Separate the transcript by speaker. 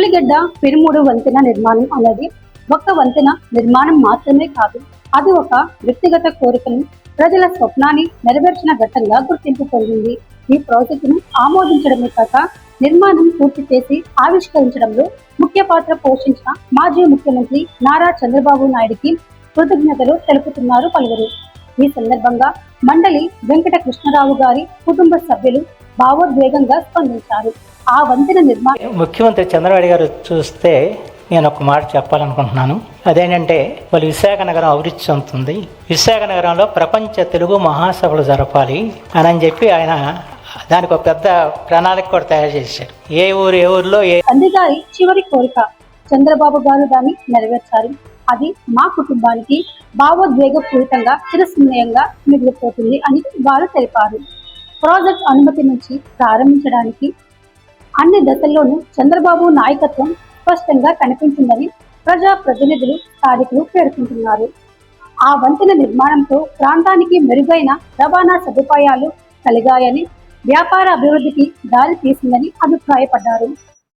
Speaker 1: పులిగడ్డ పిరుమూడు వంతెన నిర్మాణం అనేది ఒక్క వంతెన నిర్మాణం మాత్రమే కాదు అది ఒక వ్యక్తిగత కోరికను ప్రజల స్వప్నాన్ని నెరవేర్చిన ఘట్టంగా గుర్తింపు పొందింది. ఈ ప్రాజెక్టును ఆమోదించడమే కాక నిర్మాణం పూర్తి చేసి ఆవిష్కరించడంలో ముఖ్య పాత్ర పోషించిన మాజీ ముఖ్యమంత్రి నారా చంద్రబాబు నాయుడికి కృతజ్ఞతలు తెలుపుతున్నారు పలువురు. ఈ సందర్భంగా మండలి వెంకట కృష్ణరావు గారి కుటుంబ సభ్యులు భావోద్వేగంగా స్పందించారు. ఆ వంతెన నిర్మాణం
Speaker 2: ముఖ్యమంత్రి చంద్రబాబు గారు చూస్తే నేను ఒక మాట చెప్పాలనుకుంటున్నాను. అదేంటంటే వాళ్ళు విశాఖ నగరం అభివృద్ధి చెందుతుంది. విశాఖ నగరంలో ప్రపంచ తెలుగు మహాసభలు జరపాలి అని అని చెప్పి ఆయన దానికి ఒక పెద్ద ప్రణాళిక కూడా తయారు చేశారు. ఏ ఊరు ఏ ఊరిలో ఏ
Speaker 1: గారి చివరి కోరిక చంద్రబాబు గారు దాన్ని నెరవేర్చారు. అది మా కుటుంబానికి భావోద్వేగపూరితంగా చిరస్మరణీయంగా మిగిలిపోతుంది అని వారు తెలిపారు. ప్రాజెక్ట్ అనుమతి నుంచి ప్రారంభించడానికి అన్ని దశల్లోనూ చంద్రబాబు నాయకత్వం స్పష్టంగా కనిపించిందని ప్రజా ప్రతినిధులు స్థానికులు పేర్కొంటున్నారు. ఆ వంతెన నిర్మాణంతో ప్రాంతానికి మెరుగైన రవాణా సదుపాయాలు కలిగాయని వ్యాపార అభివృద్ధికి దారి తీసిందని అభిప్రాయపడ్డారు.